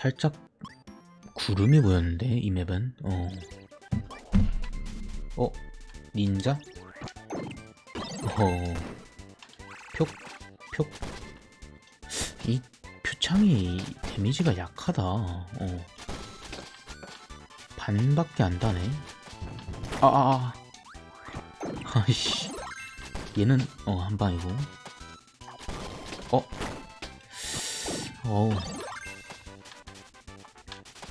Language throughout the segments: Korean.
살짝 구름이 보였는데 이 맵은 어. 어 닌자? 어. 표, 표. 이 표창이 데미지가 약하다. 어. 반밖에 안 다네. 아, 아, 아. 아이씨. 얘는, 어, 한 방이고. 어. 어.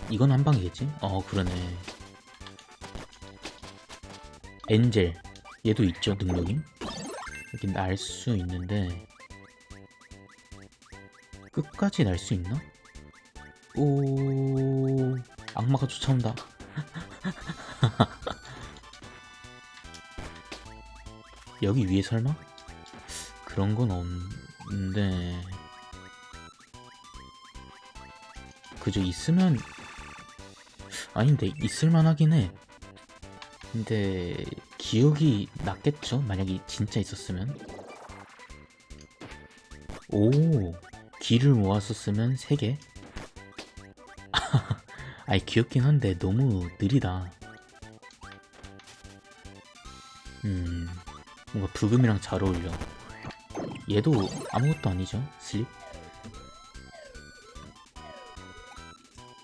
이건 한 방이겠지? 어, 그러네. 엔젤. 얘도 있죠, 능력이? 이렇게 날 수 있는데 끝까지 날 수 있나? 오 악마가 쫓아온다 여기 위에 설마? 그런 건 없는데 그저 있으면 아닌데 있을만 하긴 해. 근데 기억이 났겠죠? 만약에 진짜 있었으면. 오 길을 모았었으면 3개? 아이 귀엽긴 한데 너무 느리다. 음 뭔가 브금이랑 잘 어울려. 얘도 아무것도 아니죠? 슬립?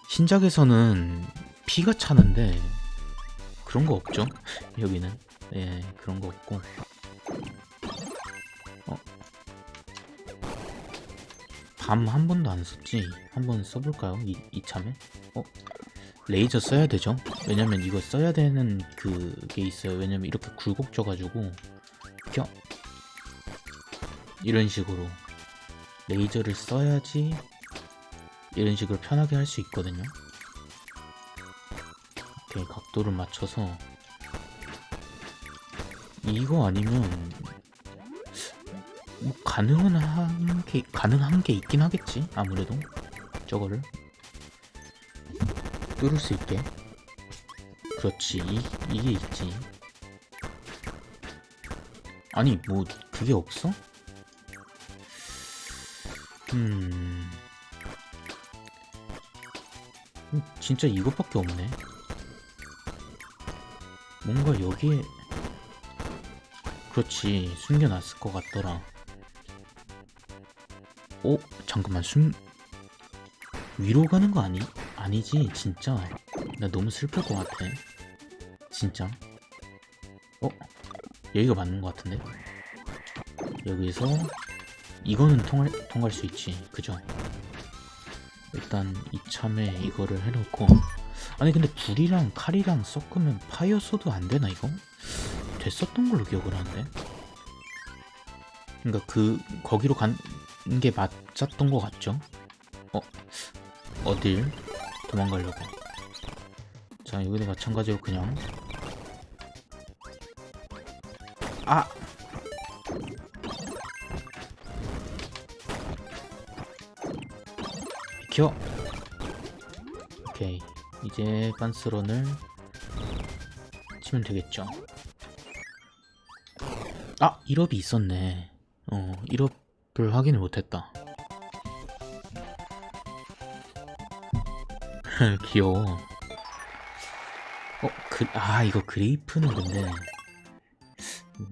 신작에서는 피가 차는데 그런 거 없죠? 여기는. 예 그런 거 없고. 어. 밤 한 번도 안 썼지? 한 번 써볼까요? 이, 이참에? 어? 레이저 써야 되죠? 왜냐면 이거 써야 되는 그게 있어요. 왜냐면 이렇게 굴곡져 가지고 켜 이런 식으로 레이저를 써야지 이런 식으로 편하게 할 수 있거든요 이렇게 각도를 맞춰서 이거 아니면 뭐 가능은 한 게 가능한 게 있긴 하겠지 아무래도. 저거를. 뚫을 수 있게. 그렇지 이, 이게 있지. 아니 뭐 그게 없어? 음. 음, 진짜 이것밖에 없네 뭔가 여기에 그렇지 숨겨놨을 것 같더라 어? 잠깐만 숨 위로 가는 거 아니? 아니지 진짜 나 너무 슬플 것 같아 진짜 어? 여기가 맞는 것 같은데 여기서 이거는 통할, 통할 수 있지 그죠? 일단 이참에 이거를 해놓고 아니 근데 불이랑 칼이랑 섞으면 파이어 소드 안 되나 이거? 됐었던 걸로 기억을 하는데. 그러니까 그 거기로 간 게 맞았던 것 같죠? 어 어딜? 도망가려고. 자 여기도 마찬가지로 그냥. 아! 비켜. 오케이 이제 빤스런을 치면 되겠죠. 아 1업이 있었네. 어 1업을 확인을 못했다. 귀여워. 어? 그, 아 이거 그레이프는 근데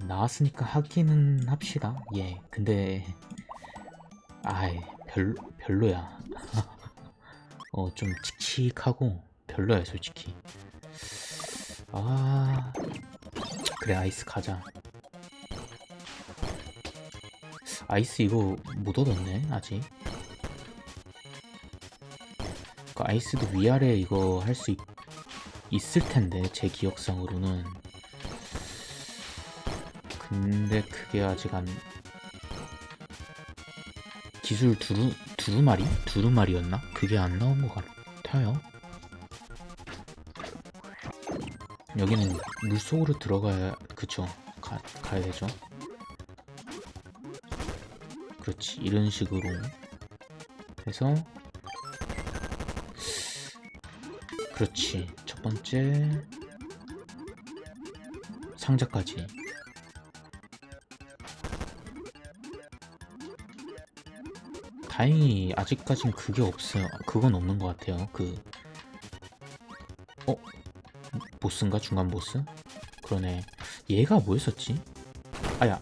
나왔으니까 하기는 합시다. 예 근데 아이 별, 별로야. 어 좀 칙칙하고 별로야 솔직히. 아. 그래 아이스 가자. 아이스 이거 못 얻었네 아직. 그 아이스도 위아래 이거 할 수 있을 텐데 제 기억상으로는. 근데 그게 아직 안 기술 두루 두루마리? 두루마리였나? 그게 안 나온 것 같아요 여기는 물 속으로 들어가야 그쵸 가, 가야 되죠 그렇지 이런 식으로 해서 그렇지 첫 번째 상자까지 다행히 아직까진 그게 없어요. 그건 없는 것 같아요. 그 어? 보스인가 중간 보스? 그러네. 얘가 뭐였었지? 아야.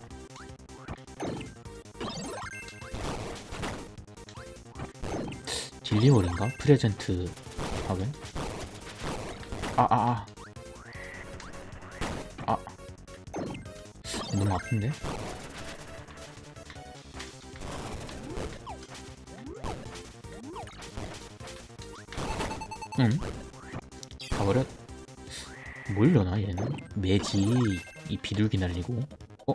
딜리버리인가? 프레젠트 하게? 아, 아, 아. 아. 너무 아픈데? 응? 가버렸. 뭘려나 얘는? 매지 이 비둘기 날리고 어?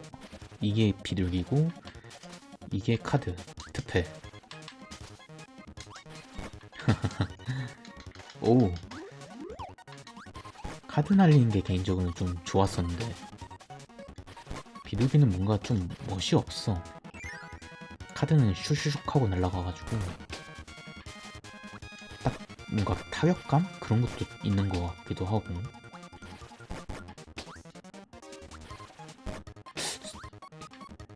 이게 비둘기고 이게 카드 특패 오 카드 날리는 게 개인적으로는 좀 좋았었는데 비둘기는 뭔가 좀 멋이 없어 카드는 슈슈슉 하고 날아가가지고 딱 뭔가 타격감? 그런 것도 있는 것 같기도 하고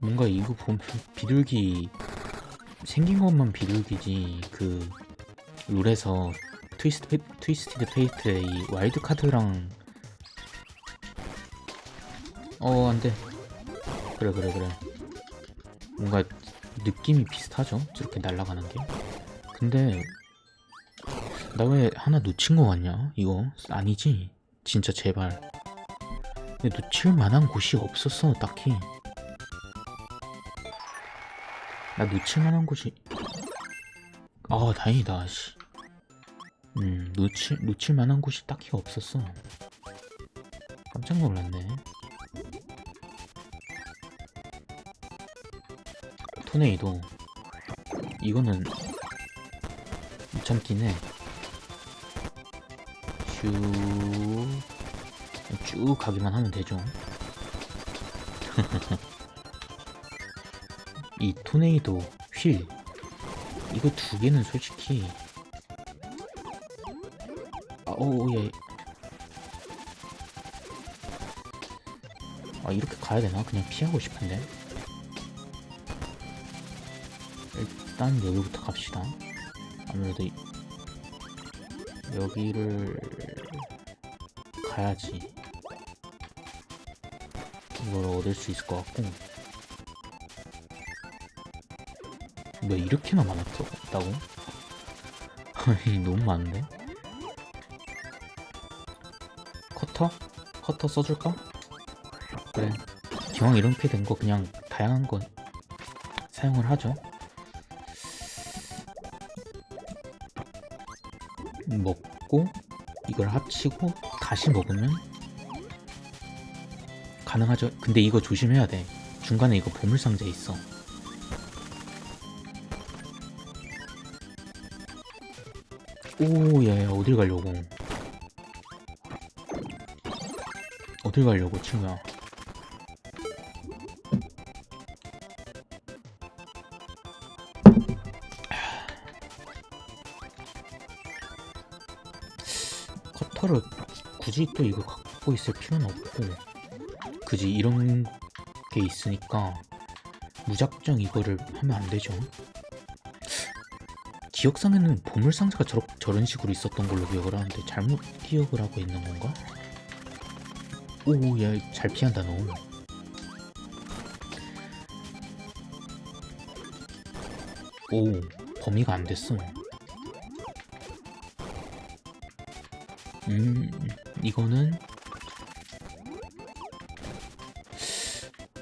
뭔가 이거 보면 비둘기 생긴 것만 비둘기지. 그 룰에서 트위스트 페, 트위스티드 페이트의 이 와일드 카드랑 어 안돼. 그래 그래 그래. 뭔가 느낌이 비슷하죠? 저렇게 날아가는 게. 근데 나 왜 하나 놓친 거 같냐? 이거? 아니지? 진짜 제발. 근데 놓칠 만한 곳이 없었어 딱히 나 놓칠 만한 곳이. 아 다행이다 씨. 음 놓칠 놓칠 만한 곳이 딱히 없었어. 깜짝 놀랐네. 토네이도 이거는 못 참긴 해쭉 가기만 하면 되죠 이 토네이도 휠. 이거 두 개는 솔직히. 아, 오예. 아 이렇게 가야 되나? 그냥 피하고 싶은데. 일단 여기부터 갑시다. 아무래도 이- 여기를 가야지. 이걸 얻을 수 있을 것 같고 왜 이렇게나 많았다고? 너무 많은데? 커터? 커터 써줄까? 그래 기왕 이렇게 된 거 그냥 다양한 건 사용을 하죠 먹고 이걸 합치고 다시 먹으면 가능하죠 근데 이거 조심해야 돼 중간에 이거 보물상자 있어 오, 야, 야, 어딜 가려고? 어딜 가려고, 친구야? 커터를 굳이 또 이거 갖고 있을 필요는 없고, 그지 이런 게 있으니까 무작정 이거를 하면 안 되죠. 기억상에는 보물상자가 저러, 저런 식으로 있었던 걸로 기억을 하는데 잘못 기억을 하고 있는 건가? 오, 야, 잘 피한다 너. 오, 범위가 안 됐어. 음, 이거는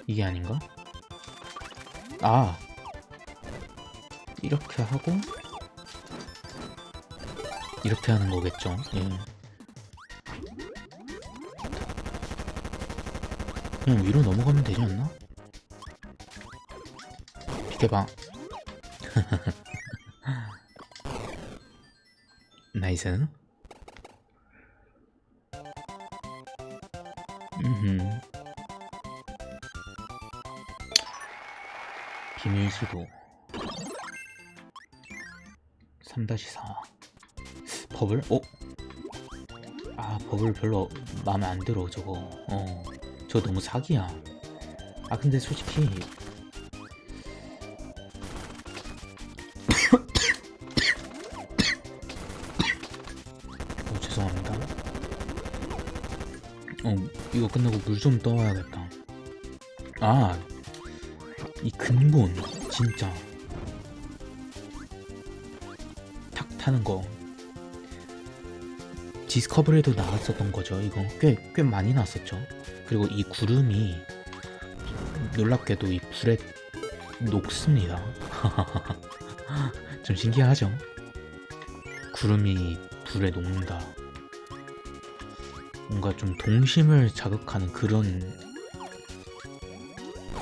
이게 아닌가? 아, 이렇게 하고 이렇게 하는 거겠죠. 예. 그냥 위로 넘어가면 되지 않나? 비켜봐. 나이스. 음. 비밀 수도 3-4 버블? 어? 아 버블 별로 마음에 안 들어 저거. 어 저거 너무 사기야. 아 근데 솔직히 어 죄송합니다. 어 이거 끝나고 물 좀 떠와야겠다. 아 이 근본 진짜. 탁 타는 거. 디스커버리에도 나왔었던 거죠. 이거 꽤 꽤 많이 나왔었죠. 그리고 이 구름이 놀랍게도 이 불에 녹습니다. 좀 신기하죠? 구름이 불에 녹는다. 뭔가 좀 동심을 자극하는 그런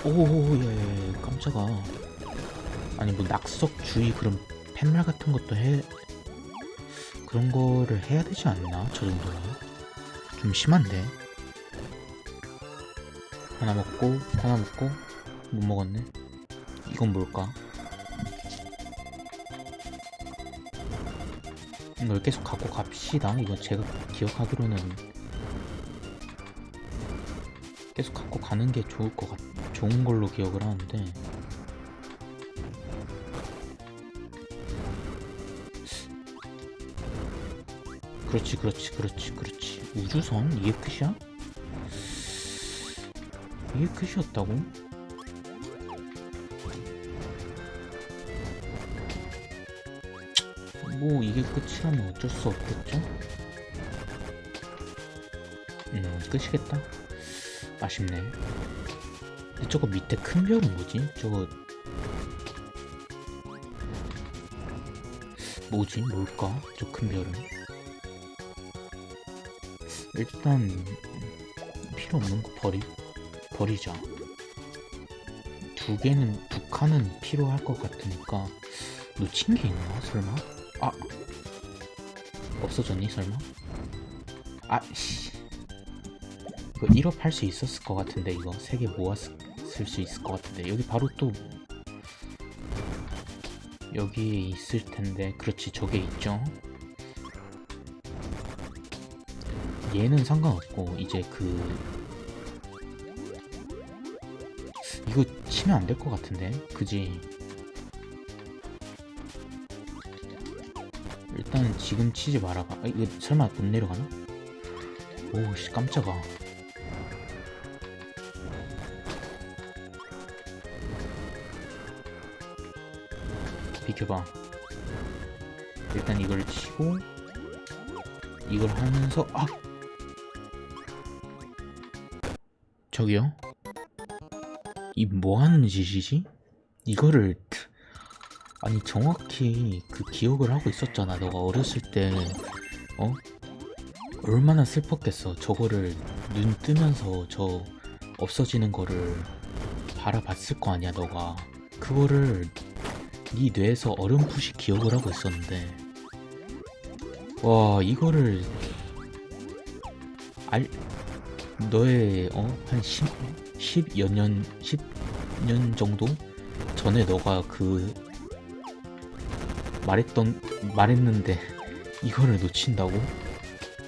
오야야 깜짝아. 아니 뭐 낙석주의 그런 팻말 같은 것도 해 그런 거를 해야 되지 않나? 저 정도는. 좀 심한데? 하나 먹고 하나 먹고 못 먹었네. 이건 뭘까? 이걸 계속 갖고 갑시다. 이거 제가 기억하기로는. 계속 갖고 가는 게 좋을 것 같, 좋은 걸로 기억을 하는데 그렇지 그렇지 그렇지 그렇지 우주선 이게 끝이야? 이게 끝이었다고? 뭐 이게 끝이라면 어쩔 수 없겠죠? 음 끝이겠다 아쉽네 근데 저거 밑에 큰 별은 뭐지? 저거 뭐지? 뭘까? 저 큰 별은 일단 필요 없는 거 버리 버리자. 두 개는 두 칸은 필요할 것 같으니까 놓친 게 있나 설마? 아 없어졌니 설마? 아씨. 이거 1업 할 수 있었을 것 같은데 이거 세 개 모았을 수 있을 것 같은데. 여기 바로 또 여기에 있을 텐데. 그렇지 저게 있죠 얘는 상관없고 이제 그 이거 치면 안 될 것 같은데? 그지? 일단 지금 치지 말아봐. 아, 이거 설마 못 내려가나? 오씨 깜짝아. 비켜봐. 일단 이걸 치고 이걸 하면서 아 저기요? 이 뭐하는 짓이지? 이거를 아니 정확히 그 기억을 하고 있었잖아. 너가 어렸을 때 어? 얼마나 슬펐겠어. 저거를 눈 뜨면서 저 없어지는 거를 바라봤을 거 아니야 너가. 그거를 네 뇌에서 어렴풋이 기억을 하고 있었는데. 와 이거를 알 너의 어 한 10, 10여 년 10년 정도 전에 너가 그 말했던 말했는데 이거를 놓친다고?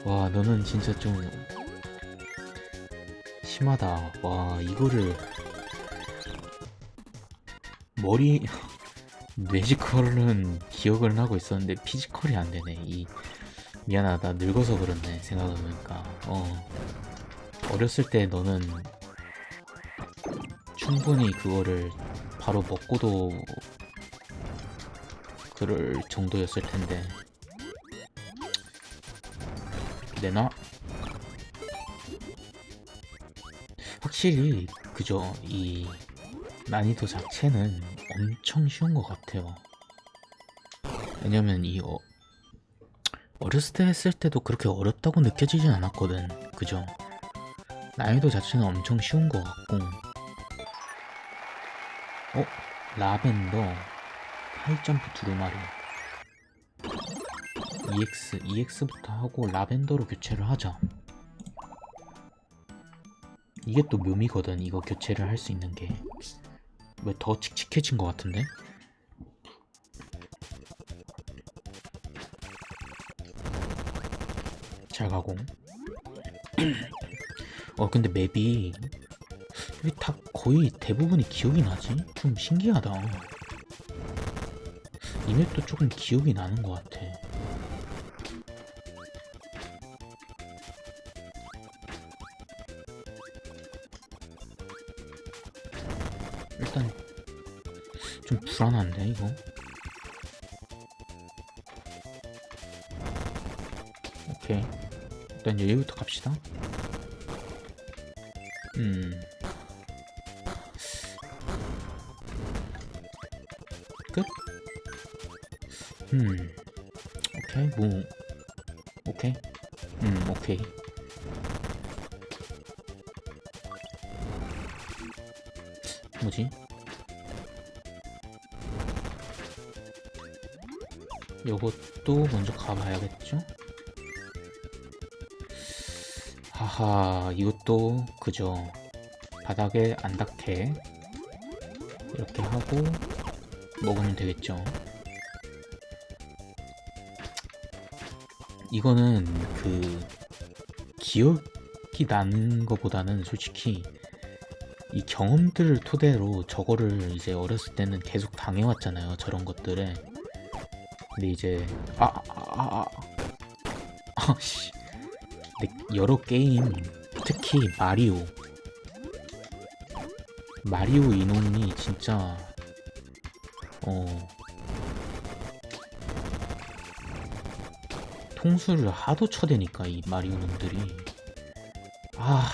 와 너는 진짜 좀 심하다. 와 이거를 머리 뇌지컬은 기억을 하고 있었는데 피지컬이 안 되네. 이 미안하다. 늙어서 그렇네 생각해보니까. 어 어렸을 때 너는 충분히 그거를 바로 먹고도 그럴 정도였을 텐데 내놔 확실히 그저 이 난이도 자체는 엄청 쉬운 것 같아요. 왜냐면 이 어, 어렸을 때 했을 때도 그렇게 어렵다고 느껴지진 않았거든. 그죠? 난이도 자체는 엄청 쉬운 것 같고. 어? 라벤더 하이점프 두루마리 EX, EX부터 하고 라벤더로 교체를 하자. 이게 또 묘미거든. 이거 교체를 할 수 있는 게. 왜 더 칙칙해진 것 같은데? 잘 가고 어 근데 맵이 왜 다 거의 대부분이 기억이 나지? 좀 신기하다. 이 맵도 조금 기억이 나는 것 같아. 일단 좀 불안한데 이거? 오케이. 일단 여기부터 갑시다. 음 끝? 음 오케이 뭐 오케이 음 오케이 뭐지? 요것도 먼저 가봐야겠죠? 하하 이것도 그죠. 바닥에 안 닿게 이렇게 하고 먹으면 되겠죠. 이거는 그 기억이 나는 것보다는 솔직히 이 경험들을 토대로 저거를 이제 어렸을 때는 계속 당해왔잖아요 저런 것들에. 근데 이제 아아아아. 아씨. 근데 여러 게임 특히 마리오. 마리오 인원이 진짜 어 통수를 하도 쳐대니까 이 마리오 놈들이. 아.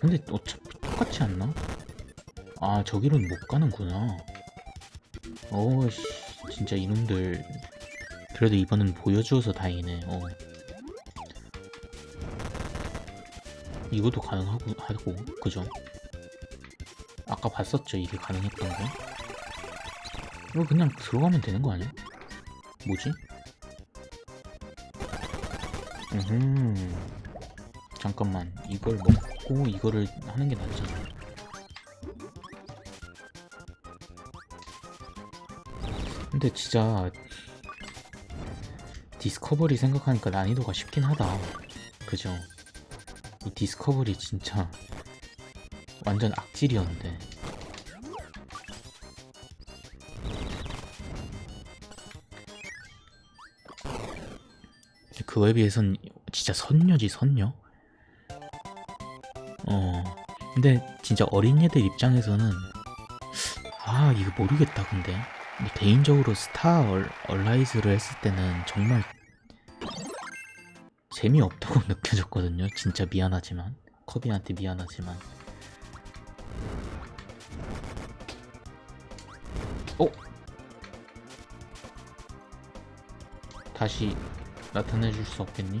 근데 어차피 똑같지 않나? 아 저기로는 못 가는구나. 어씨 진짜 이놈들. 그래도 이번엔 보여주어서 다행이네. 어. 이것도 가능하고 하고 그죠? 아까 봤었죠 이게 가능했던 거? 이거 그냥 들어가면 되는 거 아니야? 뭐지? 음 잠깐만 이걸 먹고 이거를 하는 게 낫잖아 근데 진짜 디스커버리 생각하니까 난이도가 쉽긴 하다. 그죠? 이 디스커버리 진짜 완전 악질이었는데. 그거에 비해선 진짜 선녀지 선녀? 어. 근데 진짜 어린 애들 입장에서는 아 이거 모르겠다 근데 개인적으로 스타 얼, 얼라이즈를 했을 때는 정말 재미없다고 느껴졌거든요. 진짜 미안하지만 커비한테 미안하지만 어? 다시 나타내 줄 수 없겠니?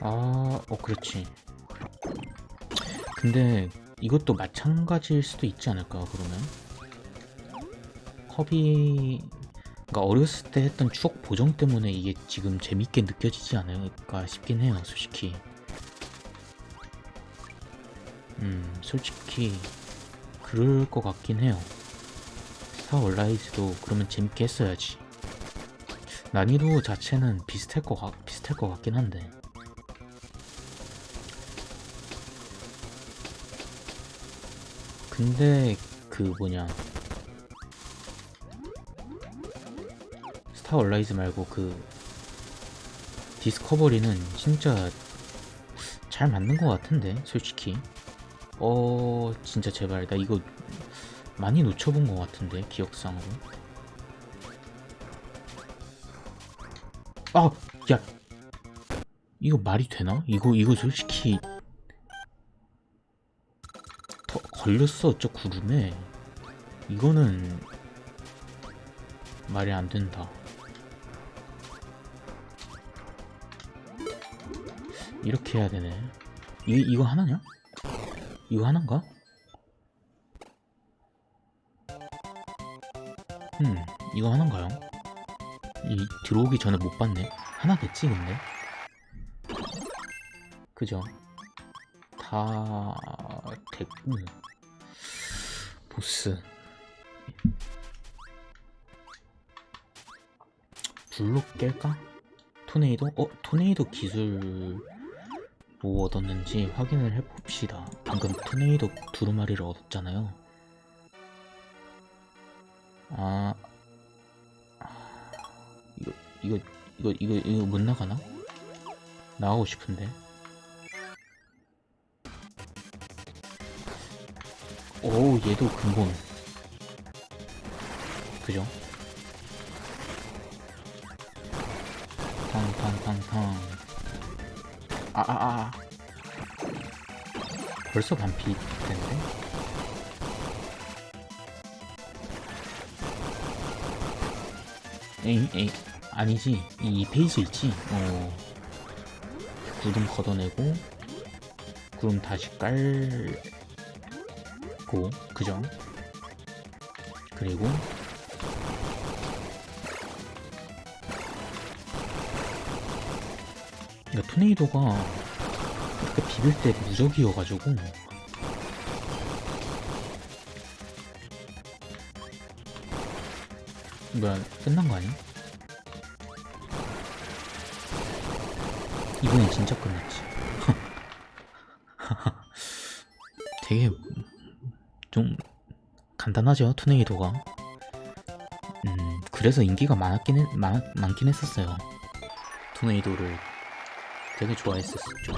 아, 어, 그렇지. 근데 이것도 마찬가지일 수도 있지 않을까, 그러면? 허비 그러니까 어렸을 때 했던 추억 보정 때문에 이게 지금 재밌게 느껴지지 않을까 싶긴 해요 솔직히. 음 솔직히 그럴 것 같긴 해요. 스타 얼라이즈도 그러면 재밌게 했어야지. 난이도 자체는 비슷할 것, 같, 비슷할 것 같긴 한데 근데 그 뭐냐. 스타 얼라이즈 말고 그 디스커버리는 진짜 잘 맞는 것 같은데 솔직히. 어 진짜 제발. 나 이거 많이 놓쳐본 것 같은데 기억상으로. 아 야. 이거 말이 되나? 이거 이거 솔직히 더 걸렸어 저 구름에 이거는 말이 안 된다 이렇게 해야 되네. 이, 이거 하나냐? 이거 하나인가? 음, 이거 하나인가요? 이 들어오기 전에 못 봤네. 하나겠지, 근데? 그죠? 다 됐고 보스 불로 깰까? 토네이도? 어? 토네이도 기술 뭐 얻었는지 확인을 해봅시다. 방금 토네이도 두루마리를 얻었잖아요. 아 이거 이거 이거 이거 이거 못 나가나? 나가고 싶은데. 오 얘도 근본. 그죠? 탕탕탕탕. 아아아. 아. 벌써 반피 됐는데? 에잉 에잉 아니지 이 페이지 있지 어 구름 걷어내고 구름 다시 깔 고 그죠 그리고 그러니까 토네이도가 이렇게 비빌 때 무적이어가지고 뭐야 끝난 거 아니야? 이번엔 진짜 끝났지. 되게 좀 간단하죠 토네이도가. 음 그래서 인기가 많았긴 했, 많, 많긴 했었어요. 토네이도를 되게 좋아했었죠.